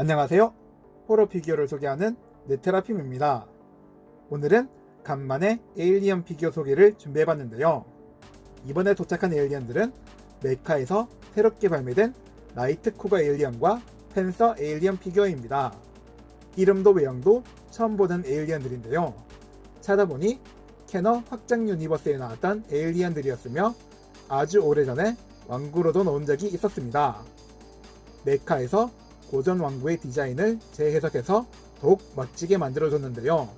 안녕하세요. 호러 피규어를 소개하는 네테라핌입니다. 오늘은 간만에 에일리언 피규어 소개를 준비해봤는데요. 이번에 도착한 에일리언들은 메카에서 새롭게 발매된 나이트 쿠가 에일리언과 펜서 에일리언 피규어입니다. 이름도 외형도 처음 보는 에일리언들인데요. 찾아보니 캐너 확장 유니버스에 나왔던 에일리언들이었으며 아주 오래전에 왕구로도 나온 적이 있었습니다. 메카에서 고전 왕구의 디자인을 재해석해서 더욱 멋지게 만들어줬는데요.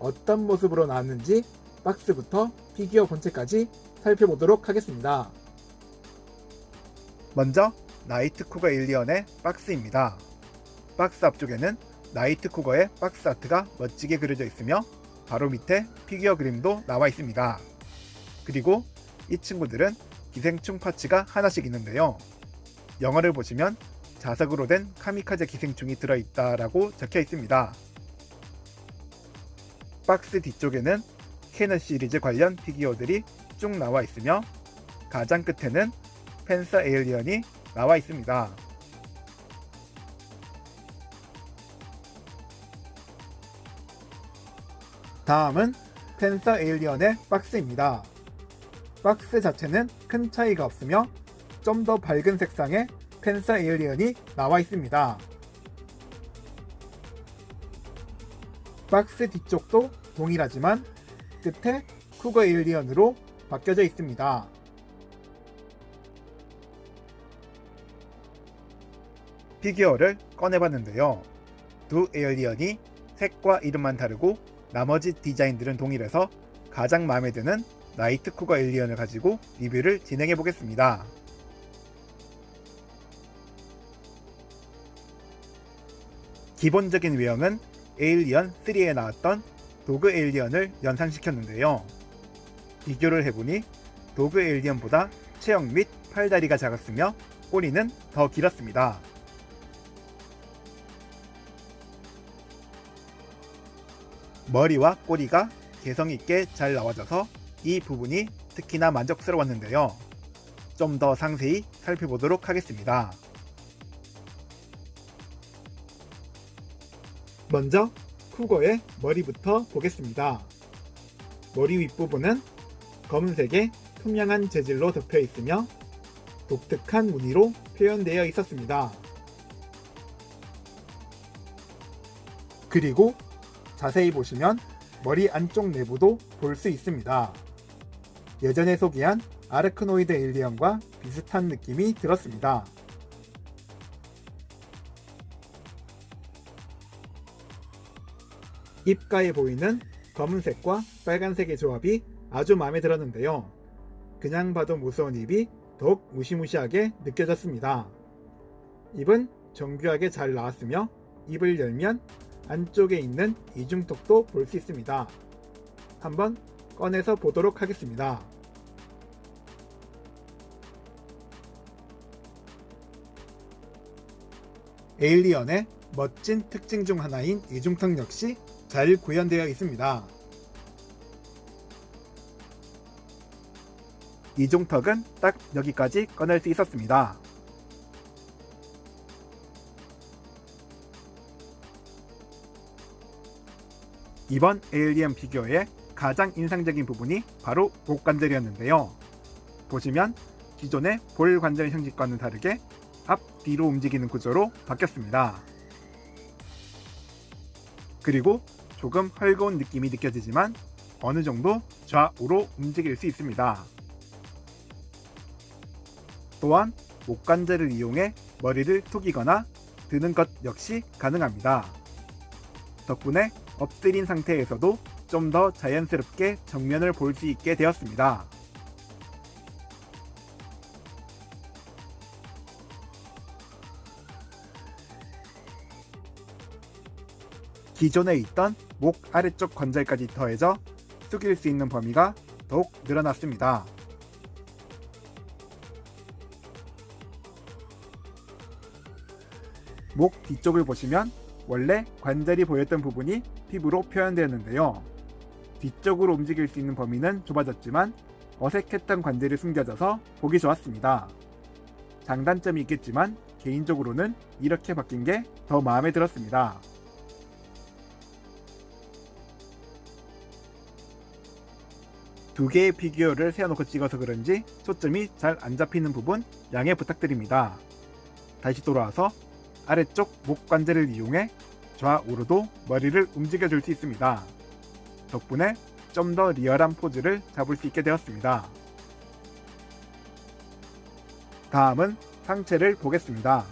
어떤 모습으로 나왔는지 박스부터 피규어 본체까지 살펴보도록 하겠습니다. 먼저 나이트 쿠거 일리언의 박스입니다. 박스 앞쪽에는 나이트 쿠거의 박스 아트가 멋지게 그려져 있으며 바로 밑에 피규어 그림도 나와 있습니다. 그리고 이 친구들은 기생충 파츠가 하나씩 있는데요. 영어를 보시면 자석으로 된 카미카제 기생충이 들어있다라고 적혀 있습니다. 박스 뒤쪽에는 캐너 시리즈 관련 피규어들이 쭉 나와 있으며 가장 끝에는 펜서 에일리언이 나와 있습니다. 다음은 펜서 에일리언의 박스입니다. 박스 자체는 큰 차이가 없으며 좀 더 밝은 색상의 펜서 에일리언이 나와 있습니다. 박스 뒤쪽도 동일하지만 끝에 쿠거 에일리언으로 바뀌어져 있습니다. 피규어를 꺼내봤는데요. 두 에일리언이 색과 이름만 다르고 나머지 디자인들은 동일해서 가장 마음에 드는 나이트 쿠거 에일리언을 가지고 리뷰를 진행해 보겠습니다. 기본적인 외형은 에일리언 3에 나왔던 도그 에일리언을 연상시켰는데요. 비교를 해보니 도그 에일리언보다 체형 및 팔다리가 작았으며 꼬리는 더 길었습니다. 머리와 꼬리가 개성 있게 잘 나와져서 이 부분이 특히나 만족스러웠는데요. 좀 더 상세히 살펴보도록 하겠습니다. 먼저 쿠거의 머리부터 보겠습니다. 머리 윗부분은 검은색의 투명한 재질로 덮여 있으며 독특한 무늬로 표현되어 있었습니다. 그리고 자세히 보시면 머리 안쪽 내부도 볼 수 있습니다. 예전에 소개한 아르크노이드 에일리언과 비슷한 느낌이 들었습니다. 입가에 보이는 검은색과 빨간색의 조합이 아주 마음에 들었는데요. 그냥 봐도 무서운 입이 더욱 무시무시하게 느껴졌습니다. 입은 정교하게 잘 나왔으며 입을 열면 안쪽에 있는 이중턱도 볼 수 있습니다. 한번 꺼내서 보도록 하겠습니다. 에일리언의 멋진 특징 중 하나인 이중턱 역시 잘 구현되어 있습니다. 이중턱은 딱 여기까지 꺼낼 수 있었습니다. 이번 에일리언 피규어의 가장 인상적인 부분이 바로 목 관절이었는데요. 보시면 기존의 볼 관절 형식과는 다르게 앞 뒤로 움직이는 구조로 바뀌었습니다. 그리고 조금 헐거운 느낌이 느껴지지만 어느 정도 좌우로 움직일 수 있습니다. 또한 목관절을 이용해 머리를 숙이거나 드는 것 역시 가능합니다. 덕분에 엎드린 상태에서도 좀 더 자연스럽게 정면을 볼 수 있게 되었습니다. 기존에 있던 목 아래쪽 관절까지 더해져 숙일 수 있는 범위가 더욱 늘어났습니다. 목 뒤쪽을 보시면 원래 관절이 보였던 부분이 피부로 표현되었는데요. 뒤쪽으로 움직일 수 있는 범위는 좁아졌지만 어색했던 관절이 숨겨져서 보기 좋았습니다. 장단점이 있겠지만 개인적으로는 이렇게 바뀐 게 더 마음에 들었습니다. 두 개의 피규어를 세워놓고 찍어서 그런지 초점이 잘 안 잡히는 부분 양해 부탁드립니다. 다시 돌아와서 아래쪽 목 관절을 이용해 좌우로도 머리를 움직여 줄 수 있습니다. 덕분에 좀 더 리얼한 포즈를 잡을 수 있게 되었습니다. 다음은 상체를 보겠습니다.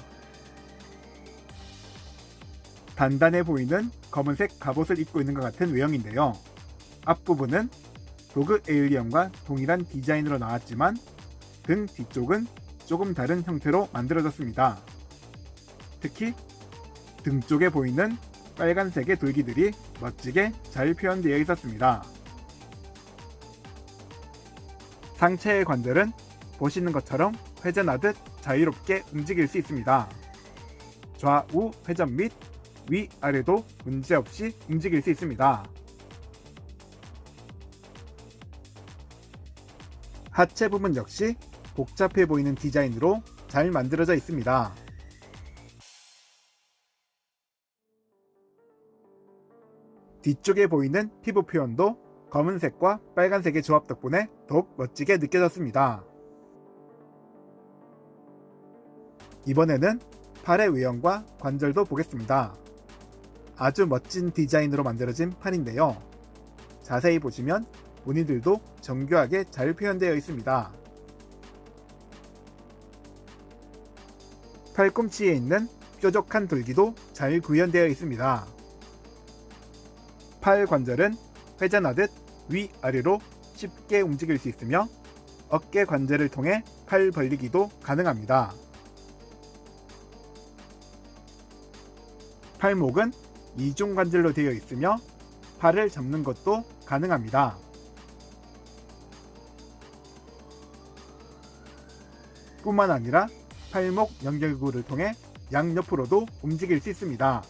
단단해 보이는 검은색 갑옷을 입고 있는 것 같은 외형인데요. 앞부분은 도그 에일리언과 동일한 디자인으로 나왔지만 등 뒤쪽은 조금 다른 형태로 만들어졌습니다. 특히 등 쪽에 보이는 빨간색의 돌기들이 멋지게 잘 표현되어 있었습니다. 상체의 관절은 보시는 것처럼 회전하듯 자유롭게 움직일 수 있습니다. 좌우 회전 및 위아래도 문제없이 움직일 수 있습니다. 하체 부분 역시 복잡해 보이는 디자인으로 잘 만들어져 있습니다. 뒤쪽에 보이는 피부 표현도 검은색과 빨간색의 조합 덕분에 더욱 멋지게 느껴졌습니다. 이번에는 팔의 외형과 관절도 보겠습니다. 아주 멋진 디자인으로 만들어진 팔인데요. 자세히 보시면 무늬들도 정교하게 잘 표현되어 있습니다. 팔꿈치에 있는 뾰족한 돌기도 잘 구현되어 있습니다. 팔 관절은 회전하듯 위아래로 쉽게 움직일 수 있으며 어깨 관절을 통해 팔 벌리기도 가능합니다. 팔목은 이중 관절로 되어 있으며 팔을 접는 것도 가능합니다. 뿐만 아니라 팔목 연결구를 통해 양옆으로도 움직일 수 있습니다.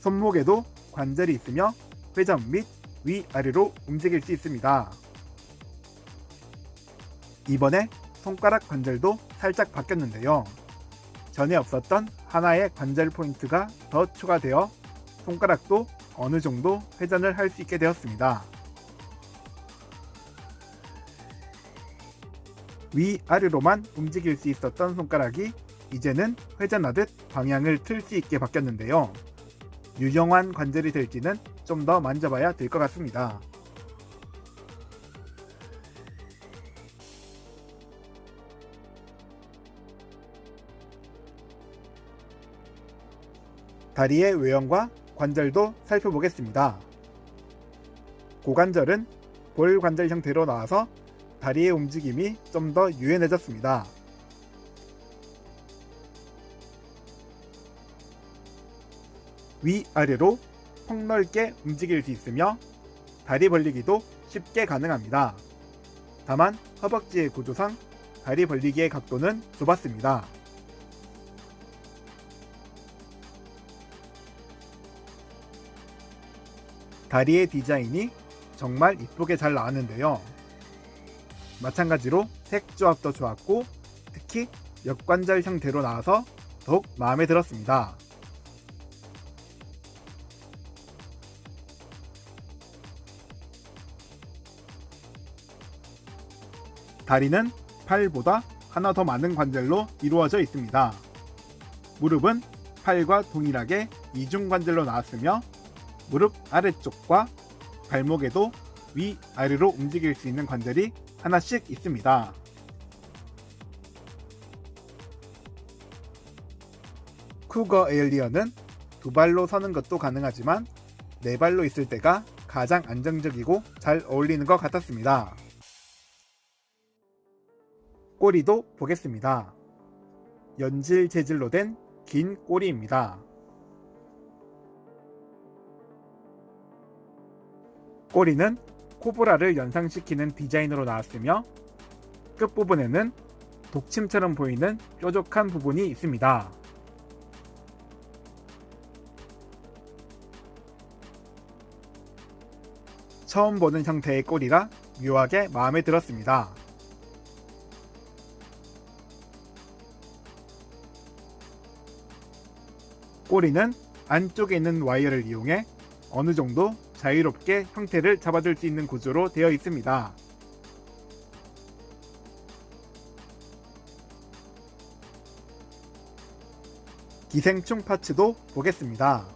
손목에도 관절이 있으며 회전 및 위아래로 움직일 수 있습니다. 이번에 손가락 관절도 살짝 바뀌었는데요. 전에 없었던 하나의 관절 포인트가 더 추가되어 손가락도 어느 정도 회전을 할 수 있게 되었습니다. 위아래로만 움직일 수 있었던 손가락이 이제는 회전하듯 방향을 틀 수 있게 바뀌었는데요. 유용한 관절이 될지는 좀 더 만져봐야 될 것 같습니다. 다리의 외형과 관절도 살펴보겠습니다. 고관절은 볼 관절 형태로 나와서 다리의 움직임이 좀 더 유연해졌습니다. 위아래로 폭넓게 움직일 수 있으며 다리 벌리기도 쉽게 가능합니다. 다만 허벅지의 구조상 다리 벌리기의 각도는 좁았습니다. 다리의 디자인이 정말 이쁘게 잘 나왔는데요. 마찬가지로 색 조합도 좋았고 특히 역관절 형태로 나와서 더욱 마음에 들었습니다. 다리는 팔보다 하나 더 많은 관절로 이루어져 있습니다. 무릎은 팔과 동일하게 이중 관절로 나왔으며 무릎 아래쪽과 발목에도 위아래로 움직일 수 있는 관절이 하나씩 있습니다. 쿠거 에일리언은 두 발로 서는 것도 가능하지만 네 발로 있을 때가 가장 안정적이고 잘 어울리는 것 같았습니다. 꼬리도 보겠습니다. 연질 재질로 된 긴 꼬리입니다. 꼬리는 코브라를 연상시키는 디자인으로 나왔으며 끝부분에는 독침처럼 보이는 뾰족한 부분이 있습니다. 처음 보는 형태의 꼬리라 묘하게 마음에 들었습니다. 꼬리는 안쪽에 있는 와이어를 이용해 어느 정도 자유롭게 형태를 잡아줄 수 있는 구조로 되어 있습니다. 기생충 파츠도 보겠습니다.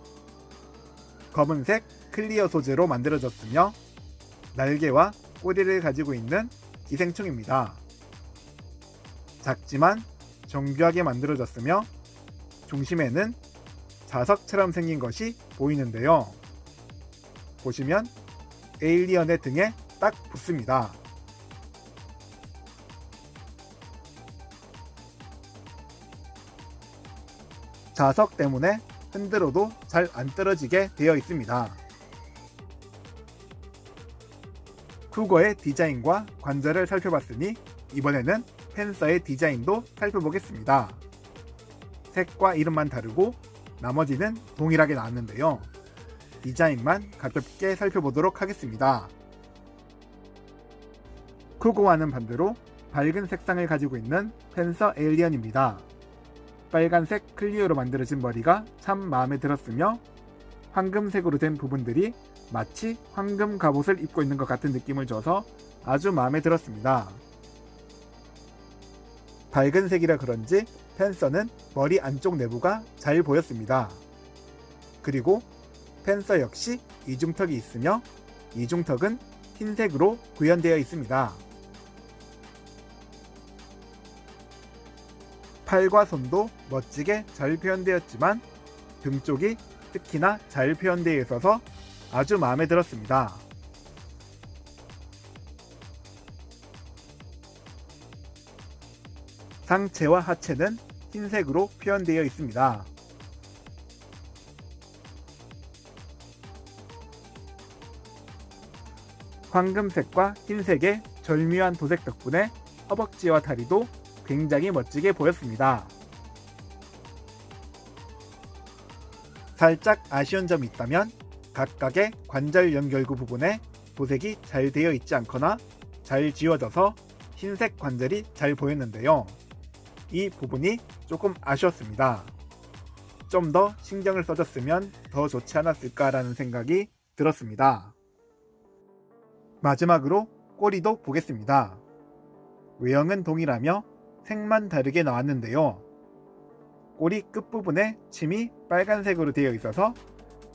검은색 클리어 소재로 만들어졌으며 날개와 꼬리를 가지고 있는 기생충입니다. 작지만 정교하게 만들어졌으며 중심에는 자석처럼 생긴 것이 보이는데요. 보시면 에일리언의 등에 딱 붙습니다. 자석 때문에 흔들어도 잘 안 떨어지게 되어 있습니다. 쿠거의 디자인과 관절을 살펴봤으니 이번에는 펜서의 디자인도 살펴보겠습니다. 색과 이름만 다르고 나머지는 동일하게 나왔는데요. 디자인만 가볍게 살펴보도록 하겠습니다. 쿠고와는 반대로 밝은 색상을 가지고 있는 펜서 에일리언입니다. 빨간색 클리어로 만들어진 머리가 참 마음에 들었으며 황금색으로 된 부분들이 마치 황금 갑옷을 입고 있는 것 같은 느낌을 줘서 아주 마음에 들었습니다. 밝은 색이라 그런지 펜서는 머리 안쪽 내부가 잘 보였습니다. 그리고 펜서 역시 이중턱이 있으며 이중턱은 흰색으로 구현되어 있습니다. 팔과 손도 멋지게 잘 표현되었지만 등 쪽이 특히나 잘 표현되어 있어서 아주 마음에 들었습니다. 상체와 하체는 흰색으로 표현되어 있습니다. 황금색과 흰색의 절묘한 도색 덕분에 허벅지와 다리도 굉장히 멋지게 보였습니다. 살짝 아쉬운 점이 있다면 각각의 관절 연결구 부분에 도색이 잘 되어 있지 않거나 잘 지워져서 흰색 관절이 잘 보였는데요. 이 부분이 조금 아쉬웠습니다. 좀 더 신경을 써줬으면 더 좋지 않았을까라는 생각이 들었습니다. 마지막으로 꼬리도 보겠습니다. 외형은 동일하며 색만 다르게 나왔는데요. 꼬리 끝부분에 침이 빨간색으로 되어 있어서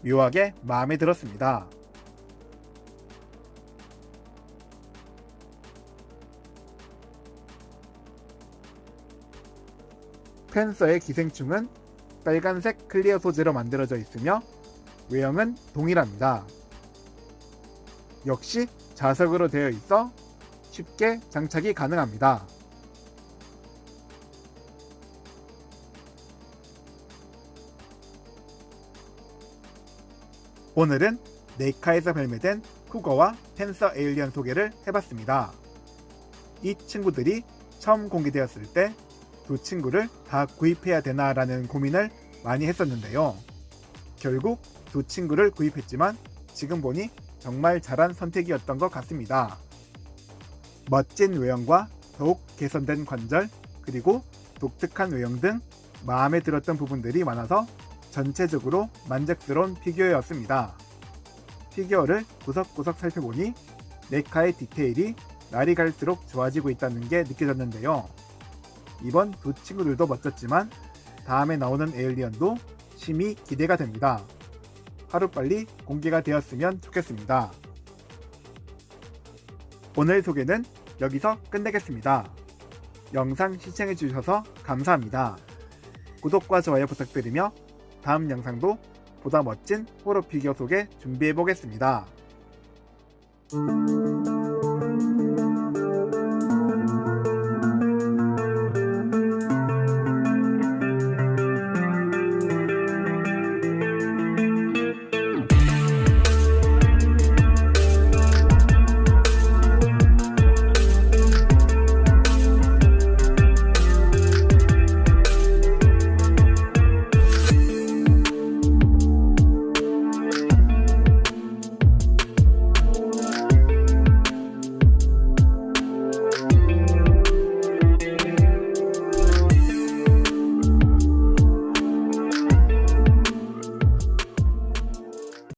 묘하게 마음에 들었습니다. 펜서의 기생충은 빨간색 클리어 소재로 만들어져 있으며 외형은 동일합니다. 역시 자석으로 되어 있어 쉽게 장착이 가능합니다. 오늘은 네이카에서 발매된 쿠거와 펜서 에일리언 소개를 해봤습니다. 이 친구들이 처음 공개되었을 때 두 친구를 다 구입해야 되나라는 고민을 많이 했었는데요. 결국 두 친구를 구입했지만 지금 보니 정말 잘한 선택이었던 것 같습니다. 멋진 외형과 더욱 개선된 관절, 그리고 독특한 외형 등 마음에 들었던 부분들이 많아서 전체적으로 만족스러운 피규어였습니다. 피규어를 구석구석 살펴보니 네카의 디테일이 날이 갈수록 좋아지고 있다는 게 느껴졌는데요. 이번 두 친구들도 멋졌지만 다음에 나오는 에일리언도 심히 기대가 됩니다. 하루빨리 공개가 되었으면 좋겠습니다. 오늘 소개는 여기서 끝내겠습니다. 영상 시청해주셔서 감사합니다. 구독과 좋아요 부탁드리며 다음 영상도 보다 멋진 호러 피규어 소개 준비해 보겠습니다.